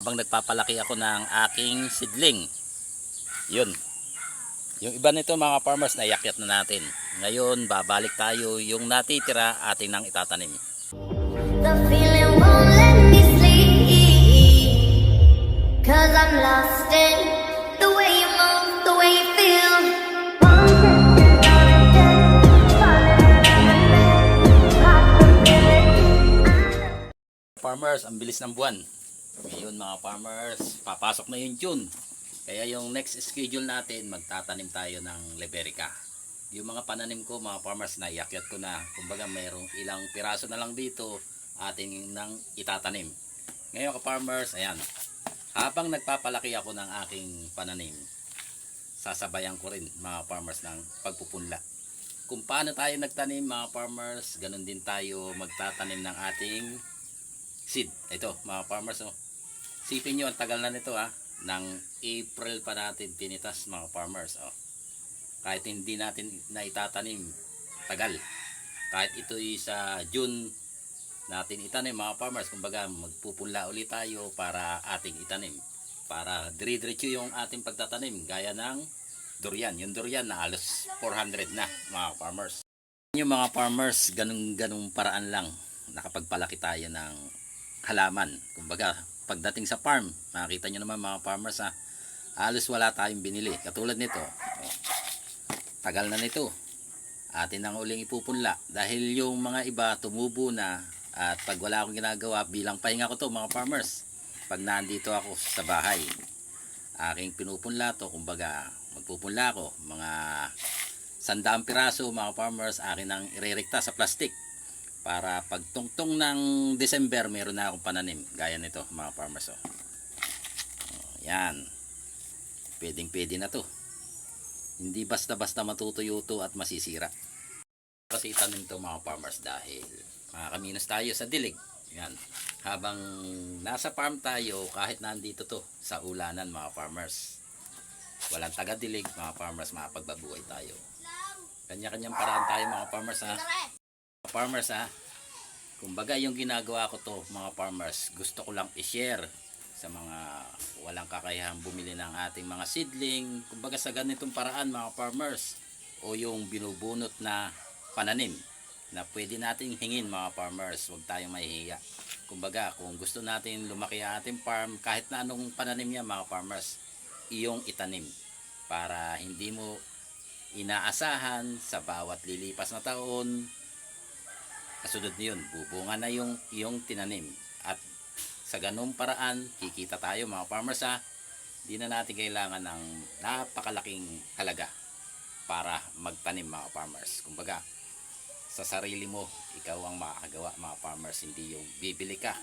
Habang nagpapalaki ako ng aking sidling. Yun. Yung iba nito mga farmers na iakyat na natin. Ngayon babalik tayo yung natitira ating nang itatanim. The feeling won't let me sleep. Cause I'm lost in the way you move, the way you feel. Farmers, ang bilis ng buwan. Ngayon mga farmers, papasok na yung June. Kaya yung next schedule natin, magtatanim tayo ng Liberica. Yung mga pananim ko, mga farmers, naiakyat ko na. Kumbaga, mayroong ilang piraso na lang dito ating nang itatanim. Ngayon ka farmers, ayan. Habang nagpapalaki ako ng aking pananim, sasabayan ko rin mga farmers ng pagpupunla. Kung paano tayo nagtanim mga farmers, ganun din tayo magtatanim ng ating seed. Ito, mga farmers, oh. Sipin nyo, ang tagal na nito, ha. Nang April pa natin tinitas, mga farmers, oh. Kahit hindi natin na itatanim, tagal. Kahit ito sa June natin itanim, mga farmers, kumbaga, magpupunla ulit tayo para ating itanim. Para dire-diretso yung ating pagtatanim, gaya ng durian. Yung durian na halos 400 na, mga farmers. Yung mga farmers, ganung-ganung paraan lang nakapagpalaki tayo ng halaman. Kumbaga, pagdating sa farm, makita nyo naman mga farmers ha, halos wala tayong binili. Katulad nito, tagal na nito. Atin ang uling ipupunla. Dahil yung mga iba tumubo na at pag wala akong ginagawa, bilang pahinga ko to mga farmers. Pag nandito ako sa bahay, aking pinupunla to, kumbaga, magpupunla ako, mga sandaang piraso mga farmers, akin ang irerekta sa plastic para pag tungtong ng December meron na akong pananim gaya nito mga farmers oh. Oh, yan. Pwedeng pwede na to. Hindi basta basta matutuyo to at masisira. Kasi itanim to mga farmers dahil makakaminos tayo sa dilig. Yan. Habang nasa farm tayo kahit nandito to sa ulanan mga farmers. Walang taga dilig mga farmers makapagbabuhay tayo. Kanya-kanyang paraan tayo mga farmers ha farmers ha? Kumbaga yung ginagawa ko to mga farmers gusto ko lang i-share sa mga walang kakayahang bumili ng ating mga seedling. Kumbaga sa ganitong paraan mga farmers o yung binubunot na pananim na pwede nating hingin mga farmers huwag tayong mahihiya. Kumbaga kung gusto natin lumaki ang ating farm kahit na anong pananim niya mga farmers iyong itanim para hindi mo inaasahan sa bawat lilipas na taon kasunod niyon bubunga na yung iyong tinanim. At sa ganung paraan kikita tayo mga farmers ha? Di na natin kailangan ng napakalaking halaga para magtanim mga farmers. Kumbaga sa sarili mo ikaw ang makakagawa mga farmers. Hindi yung bibili ka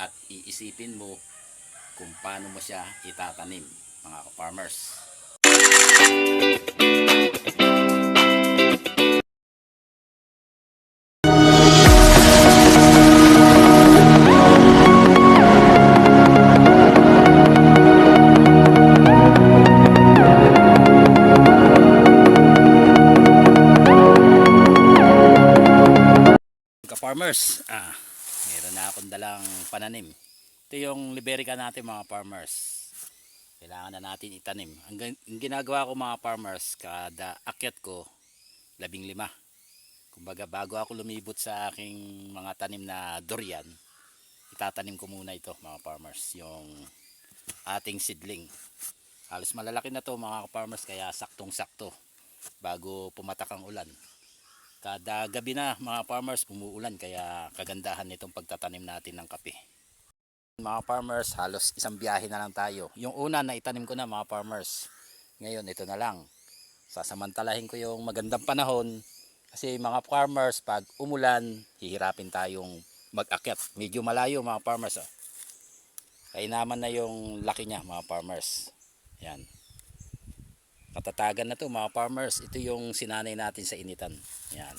at iisipin mo kung paano mo siya itatanim mga farmers. ka-farmers, Ito yung liberica natin mga farmers. Kailangan na natin itanim. Ang, ang ginagawa ko mga farmers, kada akyat ko, labing lima. Kumbaga bago ako lumibot sa aking mga tanim na durian, itatanim ko muna ito mga farmers. Yung ating seedling. Halos malalaki na to mga farmers kaya saktong sakto bago pumatak ang ulan kada gabi na mga farmers umuulan kaya kagandahan nitong pagtatanim natin ng kape mga farmers halos isang biyahe na lang tayo. Yung una na itanim ko na mga farmers. Ngayon ito na lang. Sasamantalahin ko yung magandang panahon. Kasi mga farmers pag umulan hihirapin tayong mag-akyat. Medyo malayo mga farmers oh. kaya naman na yung laki niya mga farmers. Yan. Katatagan na to mga farmers. Ito yung sinanay natin sa initan. Yan.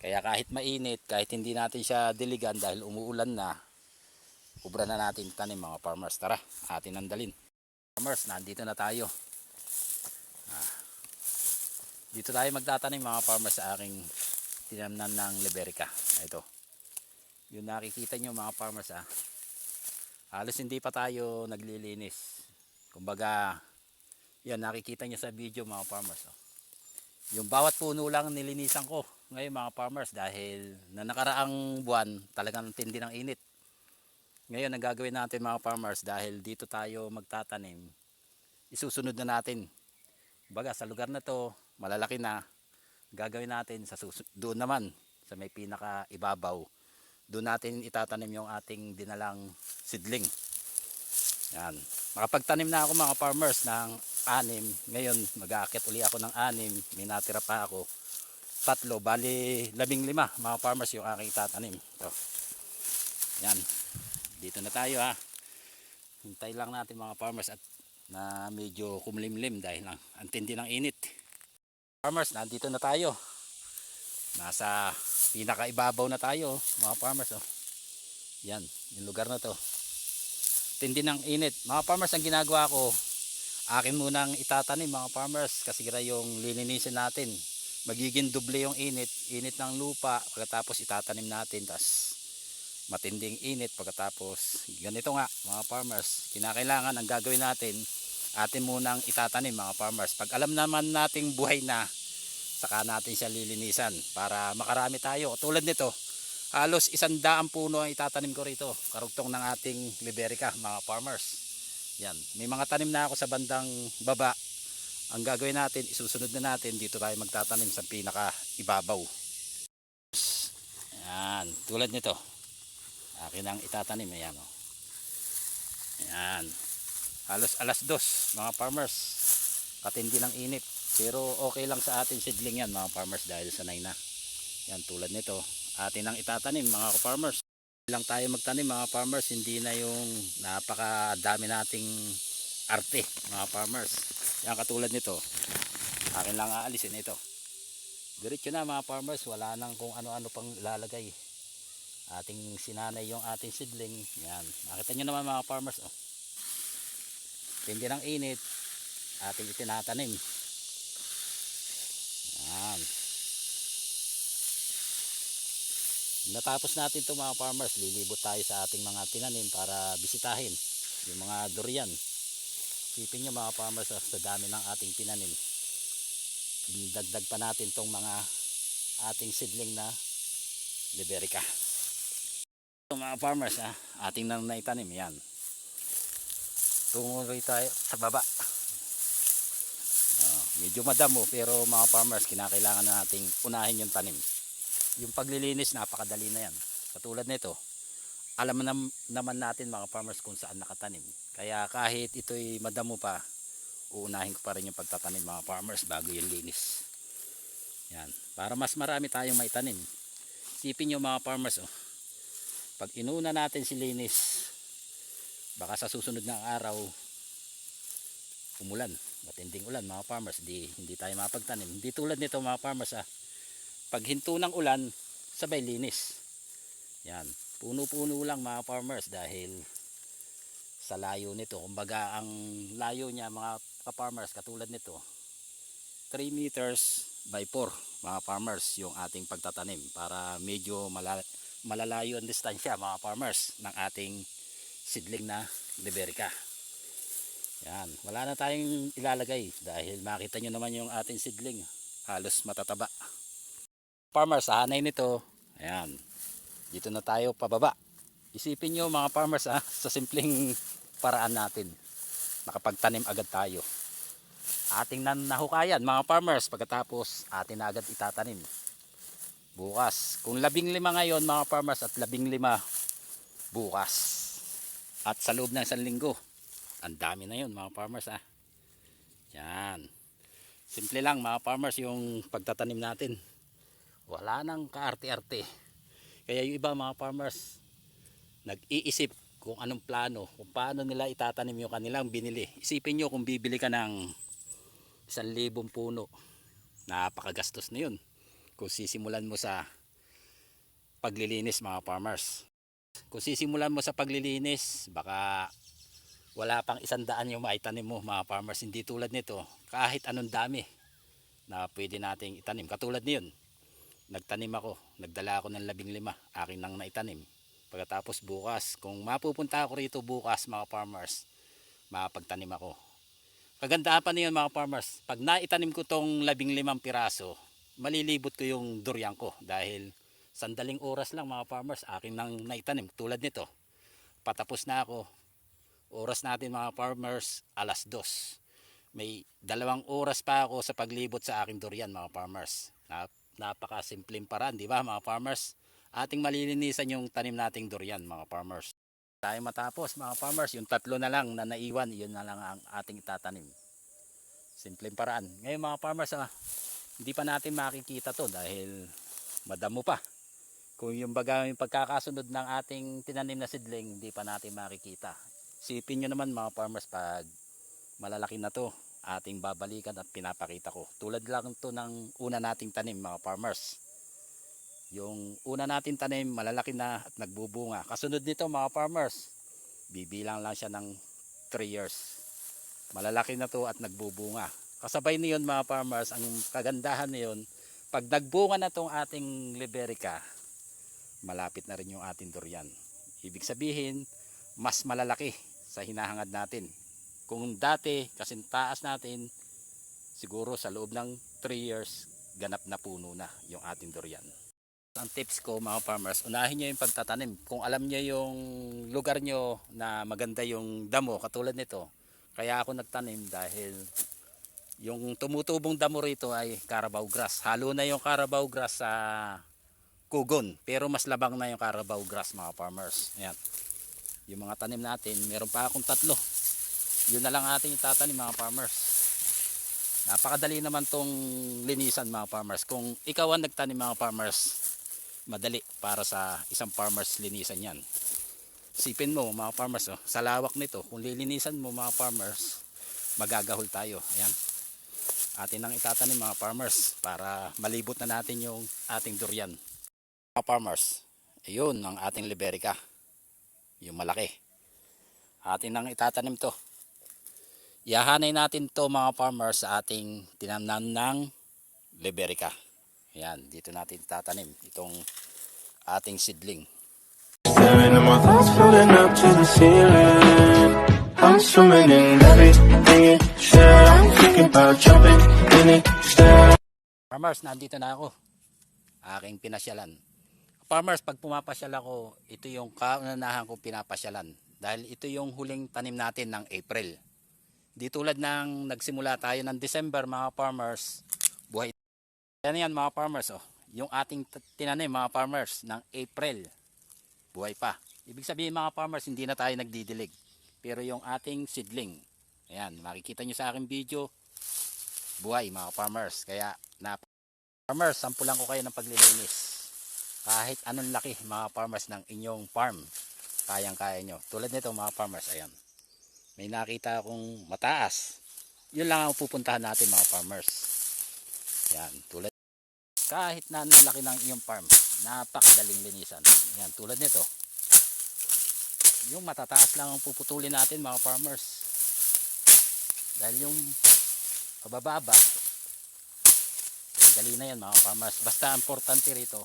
Kaya kahit mainit kahit hindi natin siya diligan dahil umuulan na ubra na natin tanim mga farmers tara atin nandalin farmers nandito na tayo ah, dito tayo magtatanim mga farmers sa aking tinamnan ng liberica ito yung nakikita nyo mga farmers ah halos hindi pa tayo naglilinis. Kumbaga, yan nakikita nyo sa video mga farmers. Oh. Yung bawat puno lang nilinisan ko ngayon mga farmers dahil na nakaraang buwan talagang tindi ng init. Ngayon ang gagawin natin mga farmers dahil dito tayo magtatanim, isusunod na natin. Baga sa lugar na to, malalaki na, gagawin natin sa doon naman sa may pinaka ibabaw. Doon natin itatanim yung ating dinalang sidling. Yan. Makapagtanim na ako mga farmers ng anim. Ngayon mag-aakit uli ako ng anim. May natira pa ako. Tatlo, bali labing lima mga farmers yung aking itatanim. Ito. Yan. Dito na tayo ha. Hintay lang natin mga farmers at na medyo kumlimlim dahil lang ang tindi ng init. Farmers, nandito na tayo. Nasa pinakaibabaw na tayo mga farmers. Oh. Yan, yung lugar na to. Tindi ng init. Mga farmers, ang ginagawa ko, akin munang itatanim mga farmers kasi gira yung lilinisin natin. Magiging doble yung init, init ng lupa, pagkatapos itatanim natin, tas matinding init pagkatapos. Ganito nga mga farmers kinakailangan ang gagawin natin atin munang itatanim mga farmers. Pag alam naman nating buhay na saka natin siya lilinisan para makarami tayo. Tulad nito halos isang daang puno ang itatanim ko rito karugtong ng ating liberica mga farmers. Yan may mga tanim na ako sa bandang baba. Ang gagawin natin isusunod na natin dito tayo magtatanim sa pinaka ibabaw yan tulad nito akin ang itatanim ayan o ayan. Halos alas dos mga farmers. Katindi ng init pero okay lang sa atin seedling yan mga farmers dahil sanay na. Yan tulad nito atin ang itatanim mga farmers. Lang tayo magtanim mga farmers hindi na yung napakadami nating arte mga farmers. Yan katulad nito akin lang aalisin ito. Diretso na mga farmers wala nang kung ano-ano pang lalagay ating sinanay yung ating seedling. Yan. Nakita nyo naman mga farmers oh. tindi ng init ating itinatanim. Yan. Natapos natin to mga farmers. Lilibot tayo sa ating mga tinanim para bisitahin yung mga durian. Sipin nyo mga farmers oh, sa dami ng ating tinanim. Dagdag pa natin tong mga ating seedling na liberica mga farmers ha, ating nang naitanim yan. Rin tayo sa baba. Oh, medyo madamo pero mga farmers kinakailangan na nating unahin yung tanim. Yung paglilinis napakadali na yan. Katulad nito, alam na, naman natin mga farmers kung saan nakatanim. Kaya kahit ito'y madamo pa, uunahin ko pa rin yung pagtatanim mga farmers bago yung linis. Yan, para mas marami tayong maitanim. Sipin nyo mga farmers oh, pag inuna natin si linis baka sa susunod ng araw umulan matinding ulan mga farmers di, hindi tayo mapagtanim. Hindi tulad nito mga farmers ah. Pag hinto ng ulan sabay linis. Yan puno-puno lang mga farmers dahil sa layo nito. Kumbaga ang layo niya mga ka-farmers katulad nito 3 meters by 4 mga farmers yung ating pagtatanim para medyo malala malalayo ang distansya mga farmers ng ating seedling na liberica. Yan. Wala na tayong ilalagay dahil makita nyo naman yung ating seedling halos matataba. Farmers hanay nito. Ayan. Dito na tayo pababa. Isipin nyo mga farmers ha, sa simpleng paraan natin. Nakapagtanim agad tayo. Ating nahukayan mga farmers pagkatapos atin na agad itatanim bukas. Kung labing lima ngayon mga farmers at labing lima bukas. At sa loob ng isang linggo. Ang dami na yun mga farmers ah. Yan. Simple lang mga farmers yung pagtatanim natin. Wala nang kaarte-arte. Kaya yung iba mga farmers nag-iisip kung anong plano, kung paano nila itatanim yung kanilang binili. Isipin nyo kung bibili ka ng isang libong puno. Napakagastos na yun kung sisimulan mo sa paglilinis mga farmers. Kung sisimulan mo sa paglilinis, baka wala pang isang daan yung maitanim mo mga farmers. Hindi tulad nito, kahit anong dami na pwede nating itanim. Katulad niyon, nagtanim ako, nagdala ako ng labing lima, akin nang naitanim. Pagkatapos bukas, kung mapupunta ako rito bukas mga farmers, makapagtanim ako. Kagandahan pa niyon mga farmers, pag naitanim ko tong labing limang piraso, malilibot ko yung durian ko dahil sandaling oras lang mga farmers, akin nang naitanim tulad nito. Patapos na ako, oras natin mga farmers, alas dos. May dalawang oras pa ako sa paglibot sa aking durian mga farmers. Nap napakasimpleng paraan, di ba mga farmers? Ating malilinisan yung tanim nating durian mga farmers. Tayo matapos mga farmers, yung tatlo na lang na naiwan, yun na lang ang ating itatanim. Simpleng paraan. Ngayon mga farmers, ah, hindi pa natin makikita to dahil madamo pa. Kung yung baga yung pagkakasunod ng ating tinanim na sidling, hindi pa natin makikita. Sipin nyo naman mga farmers pag malalaki na to, ating babalikan at pinapakita ko. Tulad lang to ng una nating tanim mga farmers. Yung una nating tanim, malalaki na at nagbubunga. Kasunod nito mga farmers, bibilang lang siya ng 3 years. Malalaki na to at nagbubunga. Kasabay niyon mga farmers, ang kagandahan niyon, pag nagbunga na tong ating liberica, malapit na rin yung ating durian. Ibig sabihin, mas malalaki sa hinahangad natin. Kung dati, kasing taas natin, siguro sa loob ng 3 years, ganap na puno na yung ating durian. Ang tips ko mga farmers, unahin nyo yung pagtatanim. Kung alam nyo yung lugar nyo na maganda yung damo, katulad nito, kaya ako nagtanim dahil yung tumutubong damo rito ay Carabao grass. Halo na yung Carabao grass sa kugon, pero mas labang na yung Carabao grass mga farmers. Ayan. Yung mga tanim natin, meron pa akong tatlo. Yun na lang ating itatanim mga farmers. Napakadali naman tong linisan mga farmers. Kung ikaw ang nagtanim mga farmers, madali para sa isang farmers linisan yan. Sipin mo mga farmers, oh, sa lawak nito, kung lilinisan mo mga farmers, magagahol tayo. Ayan. Atin ang itatanim mga farmers para malibot na natin yung ating durian. Mga farmers, ayun ang ating liberica. Yung malaki. Atin ang itatanim to. Iahanay natin to mga farmers sa ating tinamnan ng liberica. Ayan, dito natin tatanim itong ating seedling. Staring at my thoughts floating up to the ceiling. I'm swimming in everything said. I'm thinking about jumping in it. Farmers, nandito na ako. Aking pinasyalan. Farmers, pag pumapasyal ako, ito yung kaunanahan kong pinapasyalan. Dahil ito yung huling tanim natin ng April. Di tulad ng nagsimula tayo ng December mga farmers, buhay. Yan yan mga farmers, oh. yung ating tinanim mga farmers ng April, buhay pa. Ibig sabihin mga farmers, hindi na tayo nagdidilig. Pero yung ating seedling, ayan, makikita nyo sa aking video, buhay mga farmers. Kaya na farmers, sampulan ko kayo ng paglilinis. Kahit anong laki mga farmers ng inyong farm, kayang-kaya nyo. Tulad nito mga farmers, ayan. May nakita akong mataas. Yun lang ang pupuntahan natin mga farmers. Yan, tulad kahit na anong laki ng iyong farm, napakadaling linisan. Yan, tulad nito. Yung matataas lang ang puputulin natin mga farmers. Dahil yung pabababa, dali na yan mga farmers. Basta importante rito,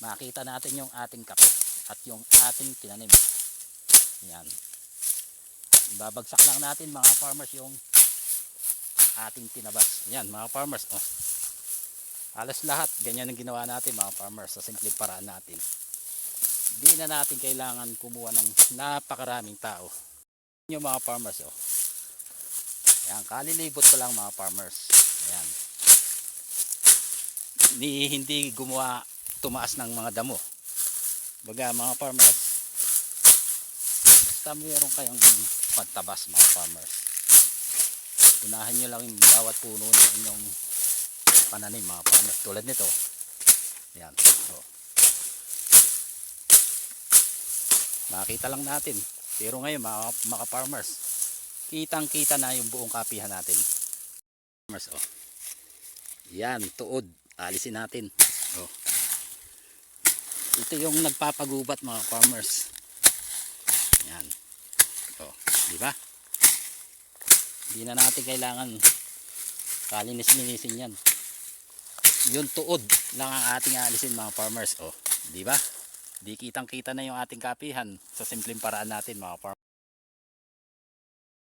makita natin yung ating kape at yung ating tinanim. Yan. Ibabagsak lang natin mga farmers yung ating tinabas. Yan mga farmers. Oh. Halos lahat ganyan ang ginawa natin mga farmers sa simpleng paraan natin. Hindi na natin kailangan kumuha ng napakaraming tao. Yung mga farmers oh. Yan, kalilibot ko lang mga farmers. Ayan. Ni, hindi gumawa tumaas ng mga damo. Baga mga farmers, basta meron kayong pagtabas mga farmers. Unahan nyo lang yung bawat puno ng inyong pananim mga farmers. Tulad nito. Yan. So, makita lang natin. Pero ngayon mga, mga farmers, kitang kita na yung buong kapihan natin. Farmers, oh. Yan, tuod. Alisin natin. Oh. Ito yung nagpapagubat mga farmers. Yan. Oh, di ba? Hindi na natin kailangan kalinis-linisin yan. Yung tuod lang ang ating alisin mga farmers. Oh, di ba? Di kitang kita na yung ating kapihan sa simpleng paraan natin mga farmers.